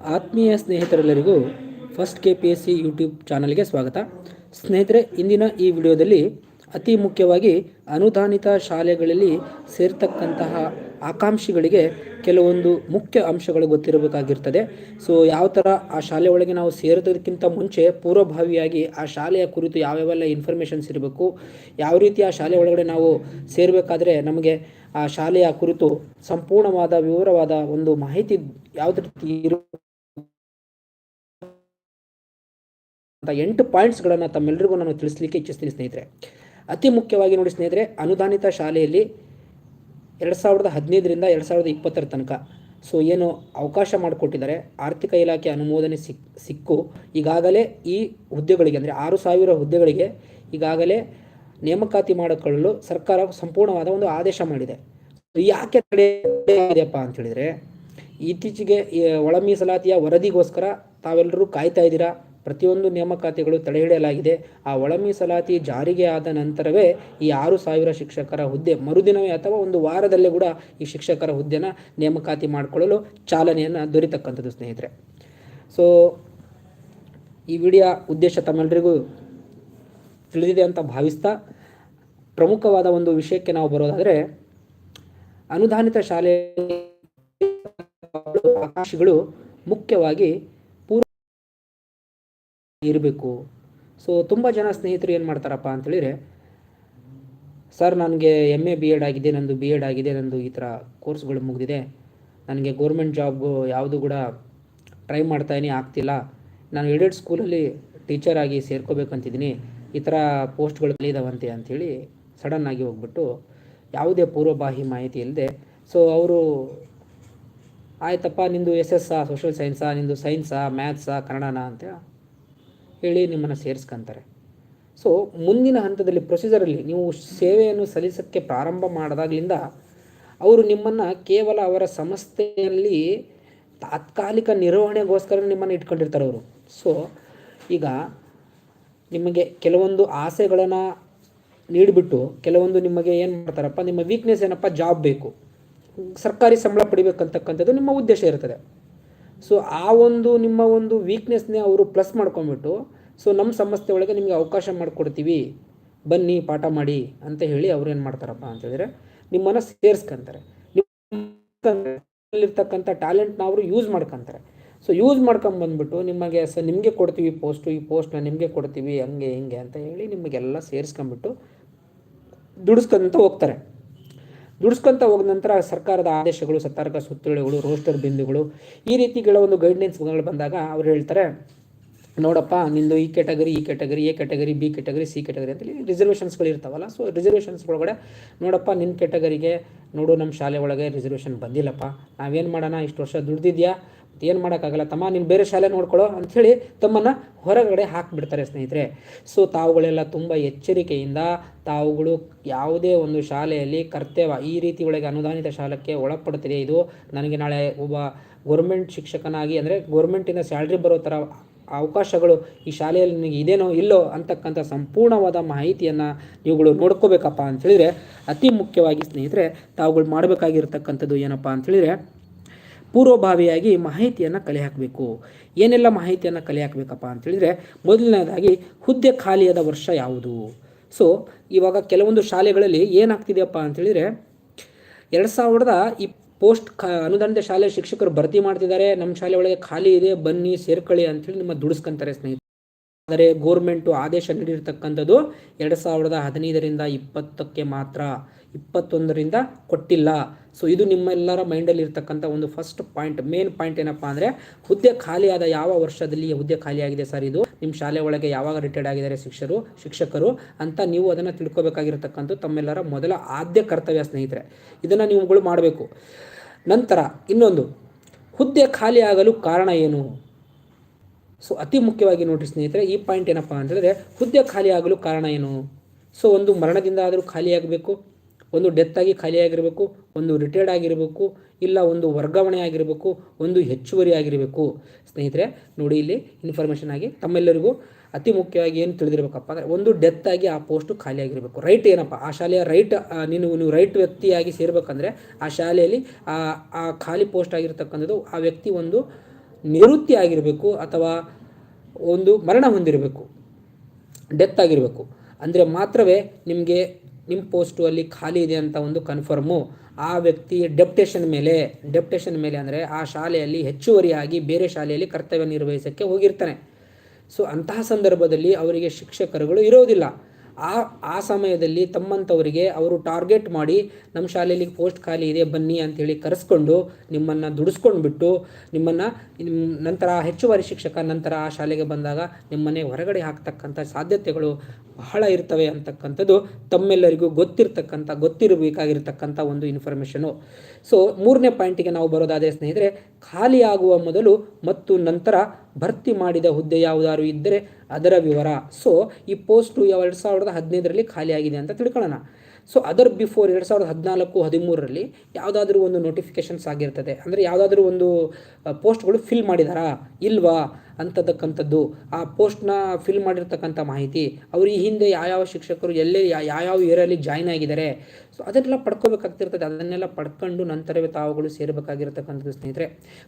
ಆತ್ಮೀಯ ಸ್ನೇಹಿತರೆಲ್ಲರಿಗೂ first K P S C YouTube ಚಾನಲ್ಗೆ ಸ್ವಾಗತ. ಸ್ನೇಹಿತರೆ, ಇಂದಿನ ಈ ವಿಡಿಯೋದಲ್ಲಿ ಅತಿ ಮುಖ್ಯವಾಗಿ ಅನುದಾನಿತ ಶಾಲೆಗಳಲ್ಲಿ ಸೇರ್ತಕ್ಕಂತಹ ಆಕಾಂಕ್ಷಿಗಳಿಗೆ ಕೆಲವೊಂದು ಮುಖ್ಯ ಅಂಶಗಳು ಗೊತ್ತಿರಬೇಕಾಗಿರ್ತದೆ. ಸೊ, ಯಾವ ಥರ ಆ ಶಾಲೆ ಒಳಗೆ ನಾವು ಸೇರೋದಕ್ಕಿಂತ ಮುಂಚೆ ಪೂರ್ವಭಾವಿಯಾಗಿ ಆ ಶಾಲೆಯ ಕುರಿತು ಯಾವ್ಯಾವೆಲ್ಲ ಇನ್ಫಾರ್ಮೇಷನ್ಸ್ ಇರಬೇಕು, ಯಾವ ರೀತಿ ಆ ಶಾಲೆ ಒಳಗಡೆ ನಾವು ಸೇರಬೇಕಾದ್ರೆ ನಮಗೆ ಆ ಶಾಲೆಯ ಕುರಿತು ಸಂಪೂರ್ಣವಾದ ವಿವರವಾದ ಒಂದು ಮಾಹಿತಿ ಯಾವುದೇ ರೀತಿ ಇರು ಅಂತ ಎಂಟು ಪಾಯಿಂಟ್ಸ್ಗಳನ್ನು ತಮ್ಮೆಲ್ಲರಿಗೂ ನಾನು ತಿಳಿಸ್ಲಿಕ್ಕೆ ಇಚ್ಛಿಸ್ತೀನಿ ಸ್ನೇಹಿತರೆ. ಅತಿ ಮುಖ್ಯವಾಗಿ ನೋಡಿ ಸ್ನೇಹಿತರೆ, ಅನುದಾನಿತ ಶಾಲೆಯಲ್ಲಿ ಎರಡು ಸಾವಿರದ ಹದಿನೈದರಿಂದ ಎರಡು ಸಾವಿರದ ಇಪ್ಪತ್ತರ ತನಕ. ಸೊ, ಏನು ಅವಕಾಶ ಮಾಡಿಕೊಟ್ಟಿದ್ದಾರೆ. ಆರ್ಥಿಕ ಇಲಾಖೆ ಅನುಮೋದನೆ ಸಿಕ್, ಸಿಕ್ಕು. ಈಗಾಗಲೇ ಈ ಹುದ್ದೆಗಳಿಗೆ, ಅಂದರೆ ಆರು ಸಾವಿರ ಹುದ್ದೆಗಳಿಗೆ ಈಗಾಗಲೇ ನೇಮಕಾತಿ ಮಾಡಿಕೊಳ್ಳಲು ಸರ್ಕಾರ ಸಂಪೂರ್ಣವಾದ ಒಂದು ಆದೇಶ ಮಾಡಿದೆ. ಯಾಕೆ ತಡೆಯಪ್ಪ ಇದೆಯಪ್ಪ ಅಂತ ಹೇಳಿದ್ರೆ, ಇತ್ತೀಚೆಗೆ ಒಳ ಮೀಸಲಾತಿಯ ವರದಿಗೋಸ್ಕರ ತಾವೆಲ್ಲರೂ ಕಾಯ್ತಾ ಇದ್ದೀರಾ? ಪ್ರತಿಯೊಂದು ನೇಮಕಾತಿಗಳು ತಡೆಹಿಡಿಯಲಾಗಿದೆ. ಆ ಒಳ ಮೀಸಲಾತಿ ಜಾರಿಗೆ ಆದ ನಂತರವೇ ಈ ಆರು ಸಾವಿರ ಶಿಕ್ಷಕರ ಹುದ್ದೆ ಮರುದಿನವೇ ಅಥವಾ ಒಂದು ವಾರದಲ್ಲೇ ಕೂಡ ಈ ಶಿಕ್ಷಕರ ಹುದ್ದೆನ ನೇಮಕಾತಿ ಮಾಡಿಕೊಳ್ಳಲು ಚಾಲನೆಯನ್ನು ದೊರೆತಕ್ಕಂಥದ್ದು, ಸ್ನೇಹಿತರೆ. ಸೊ ಈ ವಿಡಿಯೋ ಉದ್ದೇಶ ತಮ್ಮೆಲ್ಲರಿಗೂ ತಿಳಿದಿದೆ ಅಂತ ಭಾವಿಸ್ತಾ, ಪ್ರಮುಖವಾದ ಒಂದು ವಿಷಯಕ್ಕೆ ನಾವು ಬರೋದಾದರೆ, ಅನುದಾನಿತ ಶಾಲೆ ಆಕಾಂಕ್ಷಿಗಳು ಮುಖ್ಯವಾಗಿ ಇರಬೇಕು. ಸೊ ತುಂಬ ಜನ ಸ್ನೇಹಿತರು ಏನು ಮಾಡ್ತಾರಪ್ಪ ಅಂತೇಳಿದರೆ, ಸರ್, ನನಗೆ ಎಂ ಎ ಬಿ ಎಡ್ ಆಗಿದೆ, ನಂದು ಬಿ ಎಡ್ ಆಗಿದೆ, ನಂದು ಈ ಥರ ಕೋರ್ಸ್ಗಳು ಮುಗಿದಿದೆ. ನನಗೆ ಗೌರ್ಮೆಂಟ್ ಜಾಬ್ ಯಾವುದು ಕೂಡ ಟ್ರೈ ಮಾಡ್ತಾಯಿನಿ ಆಗ್ತಿಲ್ಲ. ನಾನು ಎಡೆಡ್ ಸ್ಕೂಲಲ್ಲಿ ಟೀಚರ್ ಆಗಿ ಸೇರ್ಕೋಬೇಕಂತಿದ್ದೀನಿ. ಈ ಥರ ಪೋಸ್ಟ್ಗಳು ಇದಾವಂತೆ ಅಂಥೇಳಿ ಸಡನ್ನಾಗಿ ಹೋಗ್ಬಿಟ್ಟು ಯಾವುದೇ ಪೂರ್ವಬಾಹಿ ಮಾಹಿತಿ ಇಲ್ಲದೆ ಸೊ ಅವರು, ಆಯ್ತಪ್ಪ, ನಿಂದು ಎಸ್ ಎಸ್ಸಾ ಸೋಷಲ್ ಸೈನ್ಸಾ ನಿಂದು ಸೈನ್ಸಾ ಮ್ಯಾಥ್ಸಾ ಕನ್ನಡನಾ? ಅಂತ ಹೇಳಿ ನಿಮ್ಮನ್ನು ಸೇರಿಸ್ಕೊಂತಾರೆ. ಸೊ ಮುಂದಿನ ಹಂತದಲ್ಲಿ ಪ್ರೊಸೀಜರಲ್ಲಿ ನೀವು ಸೇವೆಯನ್ನು ಸಲ್ಲಿಸೋಕ್ಕೆ ಪ್ರಾರಂಭ ಮಾಡಿದಾಗಲಿಂದ ಅವರು ನಿಮ್ಮನ್ನು ಕೇವಲ ಅವರ ಸಂಸ್ಥೆಯಲ್ಲಿ ತಾತ್ಕಾಲಿಕ ನಿರ್ವಹಣೆಗೋಸ್ಕರ ನಿಮ್ಮನ್ನು ಇಟ್ಕೊಂಡಿರ್ತಾರೆ ಅವರು. ಸೊ ಈಗ ನಿಮಗೆ ಕೆಲವೊಂದು ಆಸೆಗಳನ್ನು ನೀಡಿಬಿಟ್ಟು ಕೆಲವೊಂದು ನಿಮಗೆ ಏನು ಮಾಡ್ತಾರಪ್ಪ, ನಿಮ್ಮ ವೀಕ್ನೆಸ್ ಏನಪ್ಪ ಜಾಬ್ ಬೇಕು. ಸರ್ಕಾರಿ ಸಂಬಳ ಪಡಿಬೇಕಂತಕ್ಕಂಥದ್ದು ನಿಮ್ಮ ಉದ್ದೇಶ ಇರ್ತದೆ. ಸೊ ಆ ಒಂದು ನಿಮ್ಮ ಒಂದು ವೀಕ್ನೆಸ್ನೇ ಅವರು ಪ್ಲಸ್ ಮಾಡ್ಕೊಂಬಿಟ್ಟು ಸೊ ನಮ್ಮ ಸಂಸ್ಥೆ ಒಳಗೆ ನಿಮಗೆ ಅವಕಾಶ ಮಾಡಿಕೊಡ್ತೀವಿ. ಬನ್ನಿ, ಪಾಠ ಮಾಡಿ ಅಂತ ಹೇಳಿ ಅವ್ರು ಏನು ಮಾಡ್ತಾರಪ್ಪ ಅಂತ ಹೇಳಿದ್ರೆ ನಿಮ್ಮನ್ನು ಸೇರಿಸ್ಕೊಂತಾರೆ. ನಿಮ್ಮಲ್ಲಿರ್ತಕ್ಕಂಥ ಟ್ಯಾಲೆಂಟ್ನ ಅವರು ಯೂಸ್ ಮಾಡ್ಕೊತಾರೆ. ಸೊ ಯೂಸ್ ಮಾಡ್ಕೊಂಬಂದ್ಬಿಟ್ಟು ನಿಮಗೆ ಸ ನಿಮಗೆ ಕೊಡ್ತೀವಿ ಪೋಸ್ಟು ಈ ಪೋಸ್ಟ್ನ ನಿಮಗೆ ಕೊಡ್ತೀವಿ, ಹಂಗೆ, ಹಿಂಗೆ ಅಂತ ಹೇಳಿ ನಿಮಗೆಲ್ಲ ಸೇರಿಸ್ಕೊಂಬಿಟ್ಟು ದುಡಿಸ್ಕೊಂತ ಹೋಗ್ತಾರೆ. ದುಡಿಸ್ಕೊಂತ ಹೋದ ನಂತರ ಸರ್ಕಾರದ ಆದೇಶಗಳು, ಸತರ್ಕ ಸುತ್ತೋಲೆಗಳು ರೋಸ್ಟರ್ ಬಿಂದುಗಳು ಈ ರೀತಿ ಕೆಲವೊಂದು ಗೈಡ್ಲೈನ್ಸ್ಗಳು ಬಂದಾಗ ಅವ್ರು ಹೇಳ್ತಾರೆ, ನೋಡಪ್ಪ, ನಿಂದು ಈ ಕ್ಯಾಟಗರಿ ಈ category A category B category C category ಅಂತೇಳಿ ರಿಸರ್ವೇಷನ್ಸ್ಗಳು ಇರ್ತಾವಲ್ಲ ಸೊ ರಿಸರ್ವೇಷನ್ಸ್ ಒಳಗಡೆ ನೋಡಪ್ಪ ನಿನ್ನ ಕ್ಯಾಟಗರಿಗೆ ನೋಡು ನಮ್ಮ ಶಾಲೆ ಒಳಗೆ ರಿಸರ್ವೇಷನ್ ಬಂದಿಲ್ಲಪ್ಪ, ನಾವೇನು ಮಾಡೋಣ, ಇಷ್ಟು ವರ್ಷ ದುಡ್ದಿದ್ಯಾ? ಏನು ಮಾಡೋಕ್ಕಾಗಲ್ಲ. ತಮ್ಮ, ನೀನು ಬೇರೆ ಶಾಲೆ ನೋಡ್ಕೊಳ್ಳೋ ಅಂಥೇಳಿ ತಮ್ಮನ್ನು ಹೊರಗಡೆ ಹಾಕಿಬಿಡ್ತಾರೆ ಸ್ನೇಹಿತರೆ. ಸೊ ತಾವುಗಳೆಲ್ಲ ತುಂಬ ಎಚ್ಚರಿಕೆಯಿಂದ ತಾವುಗಳು ಯಾವುದೇ ಒಂದು ಶಾಲೆಯಲ್ಲಿ ಕರ್ತವ್ಯ ಈ ರೀತಿ ಒಳಗೆ ಅನುದಾನಿತ ಶಾಲಕ್ಕೆ ಒಳಪಡ್ತಿದೆ ಇದು? ನನಗೆ ನಾಳೆ ಒಬ್ಬ ಗೌರ್ಮೆಂಟ್ ಶಿಕ್ಷಕನಾಗಿ ಅಂದರೆ ಗೌರ್ಮೆಂಟಿಂದ ಸ್ಯಾಲ್ರಿ ಬರೋ ಥರ ಅವಕಾಶಗಳು ಈ ಶಾಲೆಯಲ್ಲಿ ನಿಮಗೆ ಇದೇನೋ ಇಲ್ಲೋ ಅಂತಕ್ಕಂಥ ಸಂಪೂರ್ಣವಾದ ಮಾಹಿತಿಯನ್ನು ನೀವುಗಳು ನೋಡ್ಕೋಬೇಕಪ್ಪ ಅಂತೇಳಿದರೆ ಅತಿ ಮುಖ್ಯವಾಗಿ ಸ್ನೇಹಿತರೆ ತಾವುಗಳು ಮಾಡಬೇಕಾಗಿರ್ತಕ್ಕಂಥದ್ದು ಏನಪ್ಪ ಅಂತೇಳಿದರೆ ಪೂರ್ವಭಾವಿಯಾಗಿ ಮಾಹಿತಿಯನ್ನು ಕಲೆ ಹಾಕಬೇಕು ಏನೆಲ್ಲ ಮಾಹಿತಿಯನ್ನು ಕಲೆ ಹಾಕಬೇಕಪ್ಪ ಅಂತೇಳಿದರೆ ಮೊದಲನೇದಾಗಿ ಹುದ್ದೆ ಖಾಲಿಯಾದ ವರ್ಷ ಯಾವುದು? ಸೊ ಇವಾಗ ಕೆಲವೊಂದು ಶಾಲೆಗಳಲ್ಲಿ ಏನಾಗ್ತಿದೆಯಪ್ಪ ಅಂತೇಳಿದರೆ ಎರಡು ಸಾವಿರದ ಈ ಪೋಸ್ಟ್ ಖಾ ಅನುದಾನಿತ ಶಾಲೆ ಶಿಕ್ಷಕರು ಭರ್ತಿ ಮಾಡ್ತಿದ್ದಾರೆ. ನಮ್ಮ ಶಾಲೆ ಒಳಗೆ ಖಾಲಿ ಇದೆ, ಬನ್ನಿ, ಸೇರ್ಕೊಳ್ಳಿ ಅಂತೇಳಿ ನಿಮ್ಮ ದುಡಿಸ್ಕೊಂತಾರೆ ಸ್ನೇಹಿತರೆ. ಆದರೆ ಗೋರ್ಮೆಂಟು ಆದೇಶ ನೀಡಿರ್ತಕ್ಕಂಥದ್ದು ಎರಡು ಸಾವಿರದ ಹದಿನೈದರಿಂದ ಇಪ್ಪತ್ತಕ್ಕೆ ಮಾತ್ರ, ಇಪ್ಪತ್ತೊಂದರಿಂದ ಕೊಟ್ಟಿಲ್ಲ. ಸೊ ಇದು ನಿಮ್ಮೆಲ್ಲರ ಮೈಂಡಲ್ಲಿ ಇರ್ತಕ್ಕಂಥ ಒಂದು ಫಸ್ಟ್ ಪಾಯಿಂಟ್ ಮೇನ್ ಪಾಯಿಂಟ್ ಏನಪ್ಪ ಅಂದರೆ, ಹುದ್ದೆ ಖಾಲಿಯಾದ ಯಾವ ವರ್ಷದಲ್ಲಿ ಹುದ್ದೆ ಖಾಲಿಯಾಗಿದೆ ಸರ್ ಇದು? ನಿಮ್ಮ ಶಾಲೆ ಒಳಗೆ ಯಾವಾಗ ರಿಟೈರ್ಡ್ ಆಗಿದ್ದಾರೆ ಶಿಕ್ಷಕರು ಶಿಕ್ಷಕರು ಅಂತ ನೀವು ಅದನ್ನು ತಿಳ್ಕೊಬೇಕಾಗಿರ್ತಕ್ಕಂಥ ತಮ್ಮೆಲ್ಲರ ಮೊದಲ ಆದ್ಯ ಕರ್ತವ್ಯ ಸ್ನೇಹಿತರೆ. ಇದನ್ನು ನೀವುಗಳು ಮಾಡಬೇಕು. ನಂತರ ಇನ್ನೊಂದು, ಹುದ್ದೆ ಖಾಲಿಯಾಗಲು ಕಾರಣ ಏನು? ಸೊ ಅತಿ ಮುಖ್ಯವಾಗಿ ನೋಡಿ ಸ್ನೇಹಿತರೆ, ಈ ಪಾಯಿಂಟ್ ಏನಪ್ಪ ಅಂತ ಹೇಳಿದ್ರೆ ಹುದ್ದೆ ಖಾಲಿ ಆಗಲು ಕಾರಣ ಏನು? ಸೊ ಒಂದು ಮರಣದಿಂದ ಆದರೂ ಖಾಲಿಯಾಗಬೇಕು ಒಂದು ಡೆತ್ ಆಗಿ ಖಾಲಿಯಾಗಿರಬೇಕು ಒಂದು ರಿಟೈರ್ಡ್ ಆಗಿರಬೇಕು, ಇಲ್ಲ ಒಂದು ವರ್ಗಾವಣೆ ಆಗಿರಬೇಕು, ಒಂದು ಹೆಚ್ಚುವರಿ ಆಗಿರಬೇಕು. ಸ್ನೇಹಿತರೆ, ನೋಡಿ ಇಲ್ಲಿ ಇನ್ಫಾರ್ಮೇಷನ್ ಆಗಿ ತಮ್ಮೆಲ್ಲರಿಗೂ ಅತಿ ಮುಖ್ಯವಾಗಿ ಏನು ತಿಳಿದಿರಬೇಕಪ್ಪ ಅಂದರೆ, ಒಂದು ಡೆತ್ ಆಗಿ ಆ ಪೋಸ್ಟು ಖಾಲಿಯಾಗಿರಬೇಕು ರೈಟ್ ಏನಪ್ಪ? ಆ ಶಾಲೆಯ ರೈಟ್ ನೀನು ನೀವು ರೈಟ್ ವ್ಯಕ್ತಿಯಾಗಿ ಸೇರಬೇಕಂದ್ರೆ, ಆ ಶಾಲೆಯಲ್ಲಿ ಆ ಆ ಖಾಲಿ ಪೋಸ್ಟ್ ಆಗಿರ್ತಕ್ಕಂಥದ್ದು, ಆ ವ್ಯಕ್ತಿ ಒಂದು ನಿವೃತ್ತಿ ಆಗಿರಬೇಕು ಅಥವಾ ಒಂದು ಮರಣ ಹೊಂದಿರಬೇಕು. ಡೆತ್ ಆಗಿರಬೇಕು. ಅಂದರೆ ಮಾತ್ರವೇ ನಿಮಗೆ ನಿಮ್ಮ ಪೋಸ್ಟು ಅಲ್ಲಿ ಖಾಲಿ ಇದೆ ಅಂತ ಒಂದು ಕನ್ಫರ್ಮು ಆ ವ್ಯಕ್ತಿ ಡೆಪ್ಟೇಷನ್ ಮೇಲೆ ಡೆಪ್ಟೇಷನ್ ಮೇಲೆ ಅಂದರೆ ಆ ಶಾಲೆಯಲ್ಲಿ ಹೆಚ್ಚುವರಿಯಾಗಿ ಬೇರೆ ಶಾಲೆಯಲ್ಲಿ ಕರ್ತವ್ಯ ನಿರ್ವಹಿಸೋಕ್ಕೆ ಹೋಗಿರ್ತಾನೆ. ಸೊ ಅಂತಹ ಸಂದರ್ಭದಲ್ಲಿ ಅವರಿಗೆ ಶಿಕ್ಷಕರುಗಳು ಇರೋದಿಲ್ಲ. ಆ ಆ ಸಮಯದಲ್ಲಿ ತಮ್ಮಂಥವರಿಗೆ ಅವರು ಟಾರ್ಗೆಟ್ ಮಾಡಿ ನಮ್ಮ ಶಾಲೆಯಲ್ಲಿ ಪೋಸ್ಟ್ ಖಾಲಿ ಇದೆ, ಬನ್ನಿ ಅಂತೇಳಿ ಕರೆಸ್ಕೊಂಡು ನಿಮ್ಮನ್ನು ದುಡಿಸ್ಕೊಂಡು ಬಿಟ್ಟು ನಿಮ್ಮನ್ನು ನಂತರ ಹೆಚ್ಚುವರಿ ಶಿಕ್ಷಕ ನಂತರ ಆ ಶಾಲೆಗೆ ಬಂದಾಗ ನಿಮ್ಮನ್ನೇ ಹೊರಗಡೆ ಹಾಕ್ತಕ್ಕಂಥ ಸಾಧ್ಯತೆಗಳು ಬಹಳ ಇರ್ತವೆ ಅಂತಕ್ಕಂಥದ್ದು ತಮ್ಮೆಲ್ಲರಿಗೂ ಗೊತ್ತಿರ್ತಕ್ಕಂಥ, ಗೊತ್ತಿರಬೇಕಾಗಿರ್ತಕ್ಕಂಥ ಒಂದು ಇನ್ಫಾರ್ಮೇಷನು ಸೊ ಮೂರನೇ ಪಾಯಿಂಟಿಗೆ ನಾವು ಬರೋದಾದರೆ ಸ್ನೇಹಿತರೆ, ಖಾಲಿಯಾಗುವ ಮೊದಲು ಮತ್ತು ನಂತರ ಭರ್ತಿ ಮಾಡಿದ ಹುದ್ದೆ ಯಾವುದಾದ್ರು ಇದ್ದರೆ ಅದರ ವಿವರ. ಸೊ ಈ ಪೋಸ್ಟು ಎರಡು ಸಾವಿರದ ಹದಿನೈದರಲ್ಲಿ ಖಾಲಿಯಾಗಿದೆ ಅಂತ ತಿಳ್ಕೊಳ್ಳೋಣ. ಸೊ ಅದರ್ ಬಿಫೋರ್ ಎರಡು ಸಾವಿರದ ಹದಿನಾಲ್ಕು, ಹದಿಮೂರರಲ್ಲಿ ಯಾವುದಾದ್ರೂ ಒಂದು ನೋಟಿಫಿಕೇಶನ್ಸ್ ಆಗಿರ್ತದೆ. ಅಂದರೆ ಯಾವುದಾದ್ರೂ ಒಂದು ಪೋಸ್ಟ್ಗಳು ಫಿಲ್ ಮಾಡಿದಾರಾ? ಇಲ್ವಾ? ಅಂತತಕ್ಕಂಥದ್ದು. ಆ ಪೋಸ್ಟ್ನ ಫಿಲ್ ಮಾಡಿರ್ತಕ್ಕಂಥ ಮಾಹಿತಿ. ಅವರು ಈ ಹಿಂದೆ ಯಾವ್ಯಾವ ಶಿಕ್ಷಕರು ಎಲ್ಲೇ ಯಾವ್ಯಾವ ಏರಿಯಲ್ಲಿ ಜಾಯ್ನ್ ಆಗಿದ್ದಾರೆ? ಸೊ ಅದನ್ನೆಲ್ಲ ಪಡ್ಕೋಬೇಕಾಗ್ತಿರ್ತದೆ. ಅದನ್ನೆಲ್ಲ ಪಡ್ಕೊಂಡು ನಂತರವೇ ತಾವುಗಳು ಸೇರಬೇಕಾಗಿರತಕ್ಕಂಥದ್ದು ಸ್ನೇಹಿತರೆ.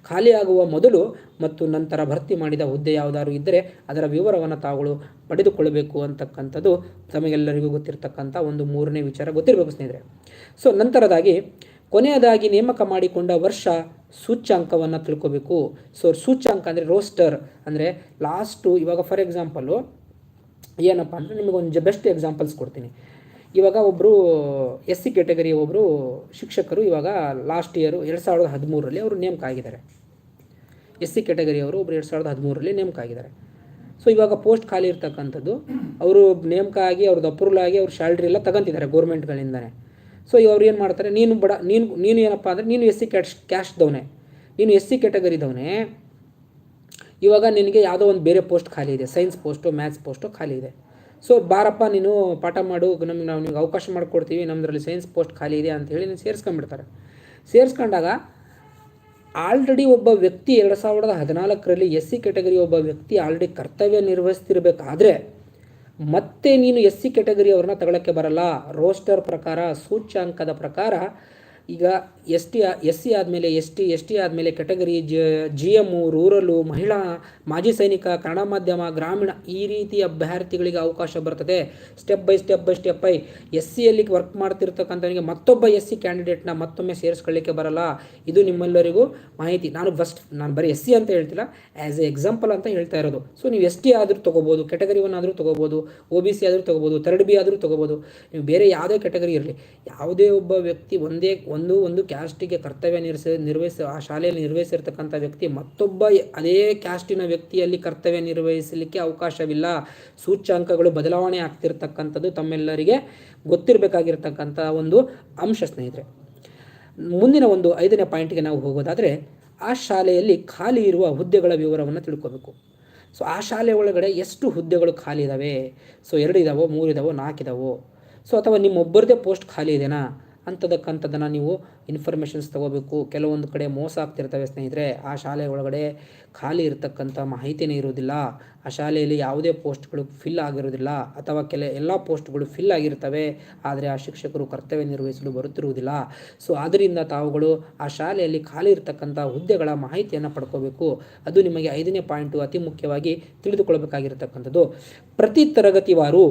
ಖಾಲಿಯಾಗುವ ಮೊದಲು ಮತ್ತು ನಂತರ ಭರ್ತಿ ಮಾಡಿದ ಹುದ್ದೆ ಯಾವುದಾದ್ರು ಇದ್ದರೆ ಅದರ ವಿವರವನ್ನು ತಾವುಗಳು ಪಡೆದುಕೊಳ್ಳಬೇಕು ಅಂತಕ್ಕಂಥದ್ದು ತಮಗೆಲ್ಲರಿಗೂ ಗೊತ್ತಿರತಕ್ಕಂಥ ಒಂದು ಮೂರನೇ ವಿಚಾರ ಗೊತ್ತಿರಬೇಕು ಸ್ನೇಹಿತರೆ. ಸೊ ನಂತರದಾಗಿ ಕೊನೆಯದಾಗಿ ನೇಮಕ ಮಾಡಿಕೊಂಡ ವರ್ಷ ಸೂಚ್ಯಾಂಕವನ್ನು ತಿಳ್ಕೋಬೇಕು. ಸೊ ಸೂಚ್ಯಾಂಕ ಅಂದರೆ ರೋಸ್ಟರ್ ಅಂದರೆ ಲಾಸ್ಟು ಇವಾಗ ಫಾರ್ ಎಕ್ಸಾಂಪಲು ಏನಪ್ಪ ಅಂದರೆ ನಿಮಗೊಂದು ಒಂದು ಬೆಸ್ಟ್ ಎಕ್ಸಾಂಪಲ್ಸ್ ಕೊಡ್ತೀನಿ. ಇವಾಗ ಒಬ್ಬರು ಎಸ್ ಸಿ ಕ್ಯಾಟಗರಿ ಒಬ್ಬರು ಶಿಕ್ಷಕರು ಇವಾಗ ಲಾಸ್ಟ್ ಇಯರು ಎರಡು ಸಾವಿರದ ಹದಿಮೂರರಲ್ಲಿ ಅವರು ನೇಮಕ ಆಗಿದ್ದಾರೆ. ಎಸ್ ಸಿ ಕೆಟಗರಿಯವರು ಒಬ್ಬರು ಎರಡು ಸಾವಿರದ ಹದಿಮೂರರಲ್ಲಿ ನೇಮಕ ಆಗಿದ್ದಾರೆ. ಸೊ ಇವಾಗ ಪೋಸ್ಟ್ ಖಾಲಿ ಇರ್ತಕ್ಕಂಥದ್ದು, ಅವರು ನೇಮಕ ಆಗಿ, ಅವ್ರದ್ದು ಅಪ್ರೂವಲ್ ಆಗಿ, ಅವ್ರ ಸ್ಯಾಲ್ರಿ ಎಲ್ಲ ತಗೊಂತಿದ್ದಾರೆ ಗೌರ್ಮೆಂಟ್ಗಳಿಂದಾನೆ ಸೊ ಅವ್ರು ಏನು ಮಾಡ್ತಾರೆ, ನೀನು ಬಡ, ನೀನು ನೀನು ಏನಪ್ಪ ಅಂದರೆ, ನೀನು ಎಸ್ ಸಿ ಕ್ಯಾಶ್ ಕ್ಯಾಶ್ದವನೇ ನೀನು ಎಸ್ ಸಿ ದವನೆ. ಇವಾಗ ನಿನಗೆ ಯಾವುದೋ ಒಂದು ಬೇರೆ ಪೋಸ್ಟ್ ಖಾಲಿ ಇದೆ ಸೈನ್ಸ್ ಪೋಸ್ಟು ಮ್ಯಾಥ್ಸ್ ಪೋಸ್ಟು ಖಾಲಿ ಇದೆ. ಸೊ ಬಾರಪ್ಪ, ನೀನು ಪಾಠ ಮಾಡು, ನಮ್ಗೆ ನಾವು ನಿಮ್ಗೆ ಅವಕಾಶ ಮಾಡಿಕೊಡ್ತೀವಿ ನಮ್ಮದ್ರಲ್ಲಿ ಸೈನ್ಸ್ ಪೋಸ್ಟ್ ಖಾಲಿ ಇದೆ ಅಂತ ಹೇಳಿ ನೀನು ಸೇರಿಸ್ಕೊಂಡ್ಬಿಡ್ತಾರೆ. ಸೇರಿಸ್ಕೊಂಡಾಗ ಆಲ್ರೆಡಿ ಒಬ್ಬ ವ್ಯಕ್ತಿ ಎರಡು ಸಾವಿರದ ಹದಿನಾಲ್ಕರಲ್ಲಿ ಎಸ್ ಸಿ ಕೆಟಗರಿ ಒಬ್ಬ ವ್ಯಕ್ತಿ ಆಲ್ರೆಡಿ ಕರ್ತವ್ಯ ನಿರ್ವಹಿಸ್ತಿರ್ಬೇಕಾದ್ರೆ ಮತ್ತೆ ನೀನು ಎಸ್ ಸಿ ಕೆಟಗರಿ ಅವ್ರನ್ನ ತಗೊಳ್ಳೋಕ್ಕೆ ಬರಲ್ಲ. ರೋಸ್ಟರ್ ಪ್ರಕಾರ, ಸೂಚ್ಯಾಂಕದ ಪ್ರಕಾರ ಈಗ ಎಸ್ ಟಿ ಎಸ್ ಸಿ ಆದಮೇಲೆ ಎಸ್ ಟಿ ಎಸ್ ಟಿ ಆದಮೇಲೆ ಕೆಟಗರಿ ಜ ಜಿ ಎಮ್ಮು ರೂರಲು ಮಹಿಳಾ, ಮಾಜಿ ಸೈನಿಕ, ಕನ್ನಡ ಮಾಧ್ಯಮ, ಗ್ರಾಮೀಣ ಈ ರೀತಿ ಅಭ್ಯರ್ಥಿಗಳಿಗೆ ಅವಕಾಶ ಬರ್ತದೆ. Step by step by step by S ಸಿಯಲ್ಲಿ ವರ್ಕ್ ಮಾಡ್ತಿರ್ತಕ್ಕಂಥವನಿಗೆ ಮತ್ತೊಬ್ಬ ಎಸ್ ಸಿ ಕ್ಯಾಂಡಿಡೇಟ್ನ ಮತ್ತೊಮ್ಮೆ ಸೇರಿಸ್ಕೊಳ್ಳಿಕ್ಕೆ ಬರಲ್ಲ. ಇದು ನಿಮ್ಮೆಲ್ಲರಿಗೂ ಮಾಹಿತಿ. ನಾನು ಫಸ್ಟ್ ನಾನು ಬರೀ ಎಸ್ ಸಿ ಅಂತ ಹೇಳ್ತಿಲ್ಲ ಆ್ಯಸ್ ಎ ಎಕ್ಸಾಂಪಲ್ ಅಂತ ಹೇಳ್ತಾ ಇರೋದು. ಸೊ ನೀವು ಎಸ್ ಟಿ ಆದರೂ ತೊಗೋಬೋದು ಕೆಟಗರಿ ಒನ್ ಆದರೂ ತೊಗೋಬೋದು ಒ ಬಿ ಸಿ ಆದರೂ ತೊಗೋಬೋದು ಥರ್ಡ್ ಬಿ ಆದರೂ ತೊಗೋಬೋದು. ನೀವು ಬೇರೆ ಯಾವುದೇ ಕೆಟಗರಿ ಇರಲಿ, ಯಾವುದೇ ಒಬ್ಬ ವ್ಯಕ್ತಿ ಒಂದೇ ಒಂದು ಒಂದು ಕ್ಯಾಸ್ಟಿಗೆ ಕರ್ತವ್ಯ ನಿರ್ವಹಿಸ ನಿರ್ವಹಿಸ, ಆ ಶಾಲೆಯಲ್ಲಿ ನಿರ್ವಹಿಸಿರ್ತಕ್ಕಂಥ ವ್ಯಕ್ತಿ ಮತ್ತೊಬ್ಬ ಅದೇ ಕ್ಯಾಸ್ಟಿನ ವ್ಯಕ್ತಿಯಲ್ಲಿ ಕರ್ತವ್ಯ ನಿರ್ವಹಿಸಲಿಕ್ಕೆ ಅವಕಾಶವಿಲ್ಲ. ಸೂಚ್ಯಾಂಕಗಳು ಬದಲಾವಣೆ ಆಗ್ತಿರ್ತಕ್ಕಂಥದ್ದು ತಮ್ಮೆಲ್ಲರಿಗೆ ಗೊತ್ತಿರಬೇಕಾಗಿರ್ತಕ್ಕಂಥ ಒಂದು ಅಂಶ ಸ್ನೇಹಿತರೆ. ಮುಂದಿನ ಒಂದು ಐದನೇ ಪಾಯಿಂಟ್ಗೆ ನಾವು ಹೋಗೋದಾದರೆ, ಆ ಶಾಲೆಯಲ್ಲಿ ಖಾಲಿ ಇರುವ ಹುದ್ದೆಗಳ ವಿವರವನ್ನು ತಿಳ್ಕೋಬೇಕು. ಸೊ, ಆ ಶಾಲೆ ಒಳಗಡೆ ಎಷ್ಟು ಹುದ್ದೆಗಳು ಖಾಲಿ ಇದ್ದಾವೆ ಸೊ, ಎರಡು ಇದಾವೋ, ಮೂರು ಇದಾವೋ, ನಾಲ್ಕು ಇದಾವೋ? ಸೊ, ಅಥವಾ ನಿಮ್ಮೊಬ್ಬರದೇ ಪೋಸ್ಟ್ ಖಾಲಿ ಇದೆನಾ? ಅಂಥದಕ್ಕಂಥದ್ದನ್ನು ನೀವು ಇನ್ಫಾರ್ಮೇಷನ್ಸ್ ತೊಗೋಬೇಕು. ಕೆಲವೊಂದು ಕಡೆ ಮೋಸ ಆಗ್ತಿರ್ತವೆ ಸ್ನೇಹಿತರೆ. ಆ ಶಾಲೆ ಒಳಗಡೆ ಖಾಲಿ ಇರತಕ್ಕಂಥ ಮಾಹಿತಿನೇ ಇರುವುದಿಲ್ಲ. ಆ ಶಾಲೆಯಲ್ಲಿ ಯಾವುದೇ ಪೋಸ್ಟ್ಗಳು ಫಿಲ್ ಆಗಿರೋದಿಲ್ಲ ಅಥವಾ ಕೆಲ ಎಲ್ಲ ಪೋಸ್ಟ್ಗಳು ಫಿಲ್ ಆಗಿರ್ತವೆ. ಆದರೆ ಆ ಶಿಕ್ಷಕರು ಕರ್ತವ್ಯ ನಿರ್ವಹಿಸಲು ಬರುತ್ತಿರುವುದಿಲ್ಲ. ಸೊ ಆದ್ದರಿಂದ ತಾವುಗಳು ಆ ಶಾಲೆಯಲ್ಲಿ ಖಾಲಿ ಇರತಕ್ಕಂಥ ಹುದ್ದೆಗಳ ಮಾಹಿತಿಯನ್ನು ಪಡ್ಕೋಬೇಕು. ಅದು ನಿಮಗೆ ಐದನೇ ಪಾಯಿಂಟು ಅತಿ ಮುಖ್ಯವಾಗಿ ತಿಳಿದುಕೊಳ್ಬೇಕಾಗಿರ್ತಕ್ಕಂಥದ್ದು. ಪ್ರತಿ ತರಗತಿವಾರು,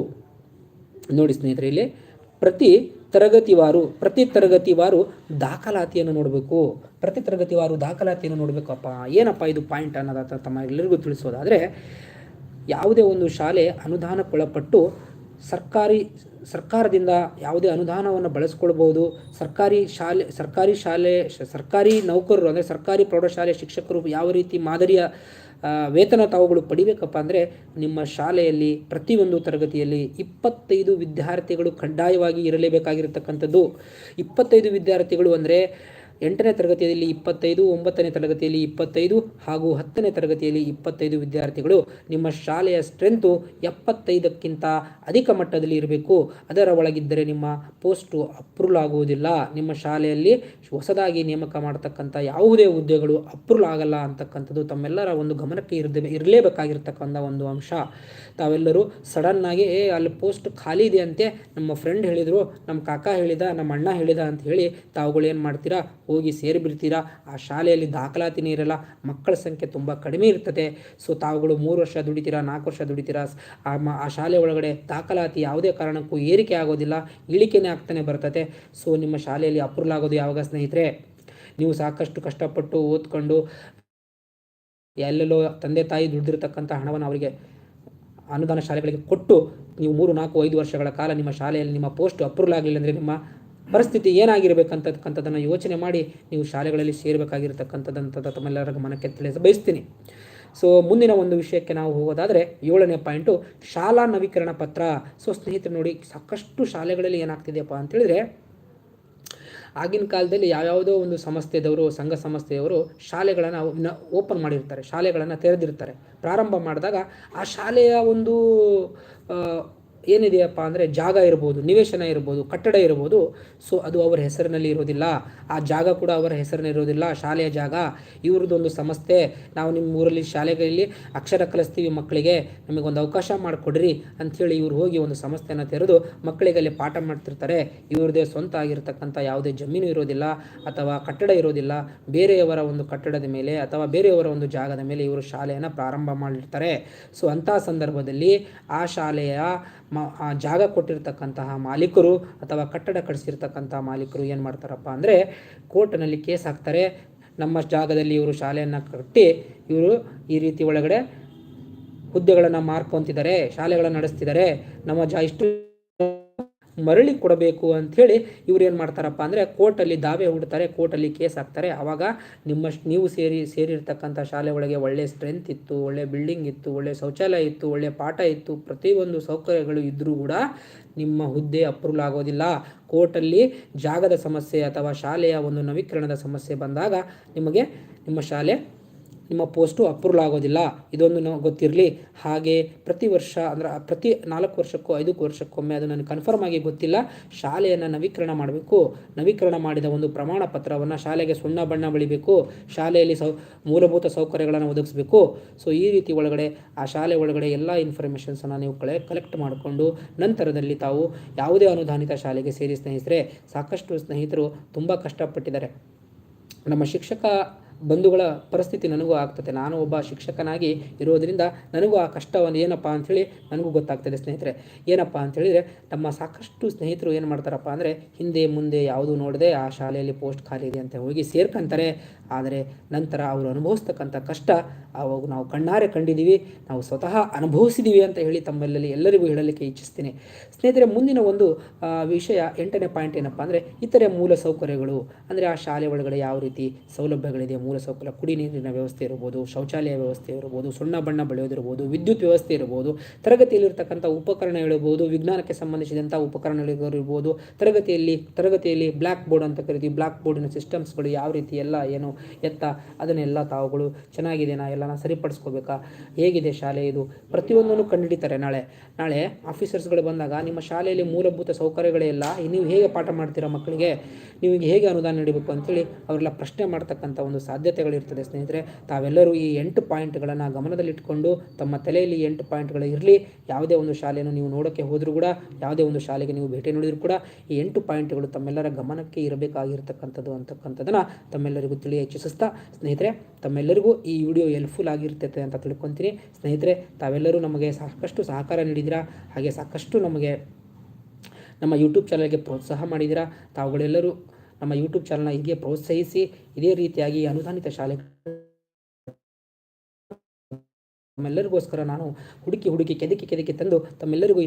ನೋಡಿ ಸ್ನೇಹಿತರೆ, ಇಲ್ಲಿ ಪ್ರತಿ ತರಗತಿವಾರು, ಪ್ರತಿ ತರಗತಿವಾರು ದಾಖಲಾತಿಯನ್ನು ನೋಡಬೇಕು. ಪ್ರತಿ ತರಗತಿವಾರು ದಾಖಲಾತಿಯನ್ನು ನೋಡಬೇಕಪ್ಪ. ಏನಪ್ಪ ಇದು ಪಾಯಿಂಟ್ ಅನ್ನೋದ ತಮ್ಮ ಎಲ್ಲರಿಗೂ ತಿಳಿಸೋದಾದರೆ, ಯಾವುದೇ ಒಂದು ಶಾಲೆ ಅನುದಾನಕ್ಕೊಳಪಟ್ಟು ಸರ್ಕಾರಿ, ಸರ್ಕಾರದಿಂದ ಯಾವುದೇ ಅನುದಾನವನ್ನು ಬಳಸ್ಕೊಳ್ಬೋದು. ಸರ್ಕಾರಿ ಶಾಲೆ ಸರ್ಕಾರಿ ಶಾಲೆ, ಸರ್ಕಾರಿ ನೌಕರರು, ಅಂದರೆ ಸರ್ಕಾರಿ ಪ್ರೌಢಶಾಲೆ ಶಿಕ್ಷಕರು ಯಾವ ರೀತಿ ಮಾದರಿಯ ವೇತನ ತಾವುಗಳು ಪಡಿಬೇಕಪ್ಪ ಅಂದರೆ ನಿಮ್ಮ ಶಾಲೆಯಲ್ಲಿ ಪ್ರತಿಯೊಂದು ತರಗತಿಯಲ್ಲಿ ಇಪ್ಪತ್ತೈದು ವಿದ್ಯಾರ್ಥಿಗಳು ಕಡ್ಡಾಯವಾಗಿ ಇರಲೇಬೇಕಾಗಿರತಕ್ಕಂಥದ್ದು. ಇಪ್ಪತ್ತೈದು ವಿದ್ಯಾರ್ಥಿಗಳು ಅಂದರೆ ಎಂಟನೇ ತರಗತಿಯಲ್ಲಿ ಇಪ್ಪತ್ತೈದು, ಒಂಬತ್ತನೇ ತರಗತಿಯಲ್ಲಿ ಇಪ್ಪತ್ತೈದು ಹಾಗೂ ಹತ್ತನೇ ತರಗತಿಯಲ್ಲಿ ಇಪ್ಪತ್ತೈದು ವಿದ್ಯಾರ್ಥಿಗಳು. ನಿಮ್ಮ ಶಾಲೆಯ ಸ್ಟ್ರೆಂತು ಎಪ್ಪತ್ತೈದಕ್ಕಿಂತ ಅಧಿಕ ಮಟ್ಟದಲ್ಲಿ ಇರಬೇಕು. ಅದರ ಒಳಗಿದ್ದರೆ ನಿಮ್ಮ ಪೋಸ್ಟು ಅಪ್ರೂವ್ ಆಗುವುದಿಲ್ಲ. ನಿಮ್ಮ ಶಾಲೆಯಲ್ಲಿ ಹೊಸದಾಗಿ ನೇಮಕ ಮಾಡತಕ್ಕಂಥ ಯಾವುದೇ ಹುದ್ದೆಗಳು ಅಪ್ರೂವ್ ಆಗಲ್ಲ ಅಂತಕ್ಕಂಥದ್ದು ತಮ್ಮೆಲ್ಲರ ಒಂದು ಗಮನಕ್ಕೆ ಇರದೇ, ಇರಲೇಬೇಕಾಗಿರ್ತಕ್ಕಂಥ ಒಂದು ಅಂಶ. ತಾವೆಲ್ಲರೂ ಸಡನ್ನಾಗಿ ಏ, ಅಲ್ಲಿ ಪೋಸ್ಟ್ ಖಾಲಿ ಇದೆ ಅಂತೆ ನಮ್ಮ ಫ್ರೆಂಡ್ ಹೇಳಿದರು, ನಮ್ಮ ಕಾಕ ಹೇಳಿದ, ನಮ್ಮ ಅಣ್ಣ ಹೇಳಿದ ಅಂತ ಹೇಳಿ ತಾವುಗಳು ಏನು ಮಾಡ್ತೀರಾ? ಹೋಗಿ ಸೇರಿಬಿಡ್ತೀರಾ ಆ ಶಾಲೆಯಲ್ಲಿ ದಾಖಲಾತಿನೇ ಇರಲ್ಲ. ಮಕ್ಕಳ ಸಂಖ್ಯೆ ತುಂಬ ಕಡಿಮೆ ಇರ್ತದೆ. ಸೊ ತಾವುಗಳು ಮೂರು ವರ್ಷ ದುಡಿತೀರಾ, ನಾಲ್ಕು ವರ್ಷ ದುಡಿತೀರಾ? ಆ ಶಾಲೆ ಒಳಗಡೆ ದಾಖಲಾತಿ ಯಾವುದೇ ಕಾರಣಕ್ಕೂ ಏರಿಕೆ ಆಗೋದಿಲ್ಲ. ಇಳಿಕೆನೇ ಆಗ್ತಾನೆ ಬರ್ತದೆ. ಸೊ ನಿಮ್ಮ ಶಾಲೆಯಲ್ಲಿ ಅಪ್ರೂವ್ ಆಗೋದು ಯಾವಾಗ ಸ್ನೇಹಿತರೆ? ನೀವು ಸಾಕಷ್ಟು ಕಷ್ಟಪಟ್ಟು ಓದ್ಕೊಂಡು ಎಲ್ಲೆಲ್ಲೋ ತಂದೆ ತಾಯಿ ದುಡ್ದಿರ್ತಕ್ಕಂಥ ಹಣವನ್ನು ಅವರಿಗೆ ಅನುದಾನ ಶಾಲೆಗಳಿಗೆ ಕೊಟ್ಟು ನೀವು ಮೂರು, ನಾಲ್ಕು, ಐದು ವರ್ಷಗಳ ಕಾಲ ನಿಮ್ಮ ಶಾಲೆಯಲ್ಲಿ ನಿಮ್ಮ ಪೋಸ್ಟ್ ಅಪ್ರೂವಲ್ ಆಗಲಿಲ್ಲ ಅಂದರೆ ನಿಮ್ಮ ಪರಿಸ್ಥಿತಿ ಏನಾಗಿರಬೇಕಂತಕ್ಕಂಥದ್ದನ್ನು ಯೋಚನೆ ಮಾಡಿ ನೀವು ಶಾಲೆಗಳಲ್ಲಿ ಸೇರಬೇಕಾಗಿರ್ತಕ್ಕಂಥದ್ದಂಥದ್ದು ತಮ್ಮೆಲ್ಲರ ಗಮನಕ್ಕೆ ತಿಳಿಸ ಬಯಸ್ತೀನಿ. ಸೊ ಮುಂದಿನ ಒಂದು ವಿಷಯಕ್ಕೆ ನಾವು ಹೋಗೋದಾದರೆ ಏಳನೇ ಪಾಯಿಂಟು ಶಾಲಾ ನವೀಕರಣ ಪತ್ರ. ಸೊ ಸ್ನೇಹಿತರು ನೋಡಿ, ಸಾಕಷ್ಟು ಶಾಲೆಗಳಲ್ಲಿ ಏನಾಗ್ತಿದೆಯಪ್ಪ ಅಂತೇಳಿದರೆ, ಆಗಿನ ಕಾಲದಲ್ಲಿ ಯಾವ್ಯಾವುದೋ ಒಂದು ಸಂಸ್ಥೆದವರು, ಸಂಘ ಸಂಸ್ಥೆಯವರು ಶಾಲೆಗಳನ್ನು ಓಪನ್ ಮಾಡಿರ್ತಾರೆ, ಶಾಲೆಗಳನ್ನು ತೆರೆದಿರ್ತಾರೆ. ಪ್ರಾರಂಭ ಮಾಡಿದಾಗ ಆ ಶಾಲೆಯ ಒಂದು ಏನಿದೆಯಪ್ಪ ಅಂದರೆ ಜಾಗ ಇರ್ಬೋದು, ನಿವೇಶನ ಇರ್ಬೋದು, ಕಟ್ಟಡ ಇರ್ಬೋದು. ಸೊ ಅದು ಅವರ ಹೆಸರಿನಲ್ಲಿ ಇರೋದಿಲ್ಲ. ಆ ಜಾಗ ಕೂಡ ಅವರ ಹೆಸರಿನಲ್ಲಿ ಇರೋದಿಲ್ಲ. ಶಾಲೆಯ ಜಾಗ, ಇವ್ರದ್ದೊಂದು ಸಂಸ್ಥೆ. ನಾವು ನಿಮ್ಮ ಊರಲ್ಲಿ ಶಾಲೆಗಳಲ್ಲಿ ಅಕ್ಷರ ಕಲಿಸ್ತೀವಿ ಮಕ್ಕಳಿಗೆ. ನಮಗೊಂದು ಅವಕಾಶ ಮಾಡಿಕೊಡ್ರಿ ಅಂಥೇಳಿ ಇವ್ರು ಹೋಗಿ ಒಂದು ಸಂಸ್ಥೆಯನ್ನು ತೆರೆದು ಮಕ್ಕಳಿಗೆ ಅಲ್ಲಿ ಪಾಠ ಮಾಡ್ತಿರ್ತಾರೆ. ಇವ್ರದೇ ಸ್ವಂತ ಆಗಿರ್ತಕ್ಕಂಥ ಯಾವುದೇ ಜಮೀನು ಇರೋದಿಲ್ಲ ಅಥವಾ ಕಟ್ಟಡ ಇರೋದಿಲ್ಲ. ಬೇರೆಯವರ ಒಂದು ಕಟ್ಟಡದ ಮೇಲೆ ಅಥವಾ ಬೇರೆಯವರ ಒಂದು ಜಾಗದ ಮೇಲೆ ಇವರು ಶಾಲೆಯನ್ನು ಪ್ರಾರಂಭ ಮಾಡಿರ್ತಾರೆ. ಸೊ ಅಂಥ ಸಂದರ್ಭದಲ್ಲಿ ಆ ಶಾಲೆಯ ಆ ಜಾಗ ಕೊಟ್ಟಿರ್ತಕ್ಕಂತಹ ಮಾಲೀಕರು ಅಥವಾ ಕಟ್ಟಡ ಕಟ್ಟಿಸಿರ್ತಕ್ಕಂತಹ ಮಾಲೀಕರು ಏನು ಮಾಡ್ತಾರಪ್ಪ ಅಂದರೆ ಕೋರ್ಟ್ನಲ್ಲಿ ಕೇಸ್ ಹಾಕ್ತಾರೆ. ನಮ್ಮ ಜಾಗದಲ್ಲಿ ಇವರು ಶಾಲೆಯನ್ನು ಕಟ್ಟಿ ಇವರು ಈ ರೀತಿ ಒಳಗಡೆ ಹುದ್ದೆಗಳನ್ನು ಮಾರ್ಕೊಂತಿದ್ದಾರೆ, ಶಾಲೆಗಳನ್ನು ನಡೆಸ್ತಿದ್ದಾರೆ. ನಮ್ಮ ಜಾ, ಇಷ್ಟು ಮರಳಿ ಕೊಡಬೇಕು ಅಂಥೇಳಿ ಇವ್ರು ಏನು ಮಾಡ್ತಾರಪ್ಪ ಅಂದರೆ ಕೋರ್ಟಲ್ಲಿ ದಾವೆ ಹುಡ್ತಾರೆ, ಕೋರ್ಟಲ್ಲಿ ಕೇಸ್ ಹಾಕ್ತಾರೆ. ಆವಾಗ ನಿಮ್ಮ ನೀವು ಸೇರಿ, ಸೇರಿರ್ತಕ್ಕಂಥ ಶಾಲೆ ಒಳಗೆ ಒಳ್ಳೆ ಸ್ಟ್ರೆಂತ್ ಇತ್ತು, ಒಳ್ಳೆ ಬಿಲ್ಡಿಂಗ್ ಇತ್ತು, ಒಳ್ಳೆ ಶೌಚಾಲಯ ಇತ್ತು, ಒಳ್ಳೆ ಪಾಠ ಇತ್ತು, ಪ್ರತಿಯೊಂದು ಸೌಕರ್ಯಗಳು ಇದ್ದರೂ ಕೂಡ ನಿಮ್ಮ ಹುದ್ದೆ ಅಪ್ರೂವಲ್ ಆಗೋದಿಲ್ಲ. ಕೋರ್ಟಲ್ಲಿ ಜಾಗದ ಸಮಸ್ಯೆ ಅಥವಾ ಶಾಲೆಯ ಒಂದು ನವೀಕರಣದ ಸಮಸ್ಯೆ ಬಂದಾಗ ನಿಮಗೆ ನಿಮ್ಮ ಶಾಲೆ ನಿಮ್ಮ ಪೋಸ್ಟು ಅಪ್ರೂವಲ್ ಆಗೋದಿಲ್ಲ. ಇದೊಂದು ನಾವು ಗೊತ್ತಿರಲಿ. ಹಾಗೆ ಪ್ರತಿ ವರ್ಷ ಅಂದ್ರೆ ಪ್ರತಿ ನಾಲ್ಕು ವರ್ಷಕ್ಕೂ ಐದು ವರ್ಷಕ್ಕೊಮ್ಮೆ ಅದು ನನಗೆ ಕನ್ಫರ್ಮ್ ಆಗಿ ಗೊತ್ತಿಲ್ಲ. ಶಾಲೆಯನ್ನು ನವೀಕರಣ ಮಾಡಬೇಕು. ನವೀಕರಣ ಮಾಡಿದ ಒಂದು ಪ್ರಮಾಣ ಪತ್ರವನ್ನು ಶಾಲೆಗೆ ಸುಣ್ಣ ಬಣ್ಣ ಬಳಿಬೇಕು. ಶಾಲೆಯಲ್ಲಿ ಸೌ, ಮೂಲಭೂತ ಸೌಕರ್ಯಗಳನ್ನು ಒದಗಿಸಬೇಕು. ಸೊ ಈ ರೀತಿ ಒಳಗಡೆ, ಆ ಶಾಲೆ ಒಳಗಡೆ ಎಲ್ಲ ಇನ್ಫಾರ್ಮೇಷನ್ಸನ್ನು ನೀವು ಕಳೆ ಕಲೆಕ್ಟ್ ಮಾಡಿಕೊಂಡು ನಂತರದಲ್ಲಿ ತಾವು ಯಾವುದೇ ಅನುದಾನಿತ ಶಾಲೆಗೆ ಸೇರಿ ಸ್ನೇಹಿತರೆ, ಸಾಕಷ್ಟು ಸ್ನೇಹಿತರು ತುಂಬ ಕಷ್ಟಪಟ್ಟಿದ್ದಾರೆ. ನಮ್ಮ ಶಿಕ್ಷಕ ಬಂಧುಗಳ ಪರಿಸ್ಥಿತಿ ನನಗೂ ಆಗ್ತದೆ. ನಾನು ಒಬ್ಬ ಶಿಕ್ಷಕನಾಗಿ ಇರೋದರಿಂದ ನನಗೂ ಆ ಕಷ್ಟವನ್ನು ಏನಪ್ಪ ಅಂಥೇಳಿ ನನಗೂ ಗೊತ್ತಾಗ್ತದೆ ಸ್ನೇಹಿತರೆ. ಏನಪ್ಪ ಅಂಥೇಳಿದರೆ ನಮ್ಮ ಸಾಕಷ್ಟು ಸ್ನೇಹಿತರು ಏನು ಮಾಡ್ತಾರಪ್ಪ ಅಂದರೆ ಹಿಂದೆ ಮುಂದೆ ಯಾವುದು ನೋಡದೆ ಆ ಶಾಲೆಯಲ್ಲಿ ಪೋಸ್ಟ್ ಖಾಲಿ ಇದೆ ಅಂತ ಹೋಗಿ ಸೇರ್ಕೊಂತಾರೆ. ಆದರೆ ನಂತರ ಅವರು ಅನುಭವಿಸ್ತಕ್ಕಂಥ ಕಷ್ಟ, ಅವಾಗ ನಾವು ಕಣ್ಣಾರೆ ಕಂಡಿದ್ದೀವಿ, ನಾವು ಸ್ವತಃ ಅನುಭವಿಸಿದ್ದೀವಿ ಅಂತ ಹೇಳಿ ತಮ್ಮಲ್ಲಿ ಎಲ್ಲರಿಗೂ ಹೇಳಲಿಕ್ಕೆ ಇಚ್ಛಿಸ್ತೀನಿ. ಸ್ನೇಹಿತರೆ, ಮುಂದಿನ ಒಂದು ವಿಷಯ ಎಂಟನೇ ಪಾಯಿಂಟ್ ಏನಪ್ಪ ಅಂದರೆ ಇತರೆ ಮೂಲ ಸೌಕರ್ಯಗಳು. ಅಂದರೆ ಆ ಶಾಲೆ ಒಳಗಡೆ ಯಾವ ರೀತಿ ಸೌಲಭ್ಯಗಳಿದೆ, ಮೂಲ ಸೌಕರ್ಯ, ಕುಡಿ ನೀರಿನ ವ್ಯವಸ್ಥೆ ಇರ್ಬೋದು, ಶೌಚಾಲಯ ವ್ಯವಸ್ಥೆ ಇರ್ಬೋದು, ಸುಣ್ಣ ಬಣ್ಣ ಬೆಳೆಯೋದಿರ್ಬೋದು, ವಿದ್ಯುತ್ ವ್ಯವಸ್ಥೆ ಇರ್ಬೋದು ತರಗತಿಯಲ್ಲಿರ್ತಕ್ಕಂಥ ಉಪಕರಣಗಳಿರ್ಬೋದು ವಿಜ್ಞಾನಕ್ಕೆ ಸಂಬಂಧಿಸಿದಂಥ ಉಪಕರಣಗಳಿರ್ಬೋದು, ತರಗತಿಯಲ್ಲಿ ತರಗತಿಯಲ್ಲಿ ಬ್ಲ್ಯಾಕ್ ಬೋರ್ಡ್ ಅಂತ ಕರಿತೀವಿ ಬ್ಲ್ಯಾಕ್ ಬೋರ್ಡಿನ ಸಿಸ್ಟಮ್ಸ್ಗಳು ಯಾವ ರೀತಿ ಎಲ್ಲ ಏನು ಎತ್ತ, ಅದನ್ನೆಲ್ಲ ತಾವುಗಳು ಚೆನ್ನಾಗಿದೆಯಾ ಎಲ್ಲನ ಸರಿಪಡಿಸ್ಕೋಬೇಕಾ ಹೇಗಿದೆ ಶಾಲೆ ಇದು? ಪ್ರತಿಯೊಂದನ್ನು ಕಂಡುಹಿಡಿತಾರೆ ನಾಳೆ. ನಾಳೆ ಆಫೀಸರ್ಸ್ಗಳು ಬಂದಾಗ ನಿಮ್ಮ ಶಾಲೆಯಲ್ಲಿ ಮೂಲಭೂತ ಸೌಕರ್ಯಗಳೇ ಇಲ್ಲ, ನೀವು ಹೇಗೆ ಪಾಠ ಮಾಡ್ತೀರಾ ಮಕ್ಕಳಿಗೆ? ನೀವು ಹೇಗೆ ಅನುದಾನ ನೀಡಬೇಕು ಅಂತೇಳಿ ಅವರೆಲ್ಲ ಪ್ರಶ್ನೆ ಮಾಡ್ತಕ್ಕಂಥ ಒಂದು ಸಾಧ್ಯತೆಗಳಿರ್ತದೆ ಸ್ನೇಹಿತರೆ. ತಾವೆಲ್ಲರೂ ಈ ಎಂಟು ಪಾಯಿಂಟ್ಗಳನ್ನು ಗಮನದಲ್ಲಿಟ್ಕೊಂಡು ತಮ್ಮ ತಲೆಯಲ್ಲಿ ಎಂಟು ಪಾಯಿಂಟ್ಗಳು ಇರಲಿ. ಯಾವುದೇ ಒಂದು ಶಾಲೆಯನ್ನು ನೀವು ನೋಡೋಕ್ಕೆ ಹೋದರೂ ಕೂಡ, ಯಾವುದೇ ಒಂದು ಶಾಲೆಗೆ ನೀವು ಭೇಟಿ ನೀಡಿದ್ರು ಕೂಡ ಈ ಎಂಟು ಪಾಯಿಂಟ್ಗಳು ತಮ್ಮೆಲ್ಲರ ಗಮನಕ್ಕೆ ಇರಬೇಕಾಗಿರ್ತಕ್ಕಂಥದ್ದು ಅಂತಕ್ಕಂಥದ್ದನ್ನು ತಮ್ಮೆಲ್ಲರಿಗೂ ತಿಳಿಯ ಇಚ್ಛಿಸ್ತಾ ಸ್ನೇಹಿತರೆ, ತಮ್ಮೆಲ್ಲರಿಗೂ ಈ ವಿಡಿಯೋ ಹೆಲ್ಪ್ಫುಲ್ ಆಗಿರ್ತೈತೆ ಅಂತ ತಿಳ್ಕೊತೀನಿ. ಸ್ನೇಹಿತರೆ, ತಾವೆಲ್ಲರೂ ನಮಗೆ ಸಾಕಷ್ಟು ಸಹಕಾರ ನೀಡಿದಿರಾ ಹಾಗೆ ಸಾಕಷ್ಟು ನಮಗೆ ನಮ್ಮ ಯೂಟ್ಯೂಬ್ ಚಾನಲ್ಗೆ ಪ್ರೋತ್ಸಾಹ ಮಾಡಿದಿರಾ ತಾವುಗಳೆಲ್ಲರೂ ನಮ್ಮ ಯೂಟ್ಯೂಬ್ ಚಾನಲ್ನ ಹೀಗೆ ಪ್ರೋತ್ಸಾಹಿಸಿ, ಇದೇ ರೀತಿಯಾಗಿ ಅನುದಾನಿತ ಶಾಲೆ ತಮ್ಮೆಲ್ಲರಿಗೋಸ್ಕರ ನಾನು ಹುಡುಕಿ ಹುಡುಕಿ ಕೆದಕಿ ಕೆದಕಿ ತಂದು ತಮ್ಮೆಲ್ಲರಿಗೂ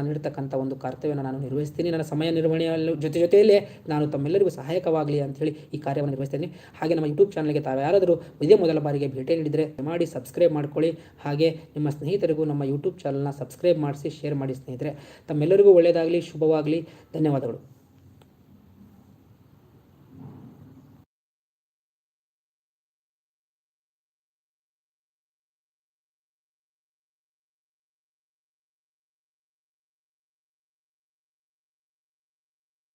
ನೀಡ್ತಕ್ಕಂಥ ಒಂದು ಕರ್ತವ್ಯವನ್ನು ನಾನು ನಿರ್ವಹಿಸ್ತೀನಿ. ನನ್ನ ಸಮಯ ನಿರ್ವಹಣೆಯ ಜೊತೆ ಜೊತೆಯಲ್ಲೇ ನಾನು ತಮ್ಮೆಲ್ಲರಿಗೂ ಸಹಾಯಕವಾಗಲಿ ಅಂತೇಳಿ ಈ ಕಾರ್ಯವನ್ನು ನಿರ್ವಹಿಸ್ತೀನಿ. ಹಾಗೆ ನಮ್ಮ ಯೂಟ್ಯೂಬ್ ಚಾನಲ್ಗೆ ತಾವು ಯಾರಾದರೂ ಇದೇ ಮೊದಲ ಬಾರಿಗೆ ಭೇಟಿ ನೀಡಿದರೆ ಮಾಡಿ ಸಬ್ಸ್ಕ್ರೈಬ್ ಮಾಡ್ಕೊಳ್ಳಿ. ಹಾಗೆ ನಿಮ್ಮ ಸ್ನೇಹಿತರಿಗೂ ನಮ್ಮ ಯೂಟ್ಯೂಬ್ ಚಾನಲ್ನ ಸಬ್ಸ್ಕ್ರೈಬ್ ಮಾಡಿಸಿ ಶೇರ್ ಮಾಡಿ ಸ್ನೇಹಿತರೆ. ತಮ್ಮೆಲ್ಲರಿಗೂ ಒಳ್ಳೆಯದಾಗಲಿ, ಶುಭವಾಗಲಿ. ಧನ್ಯವಾದಗಳು.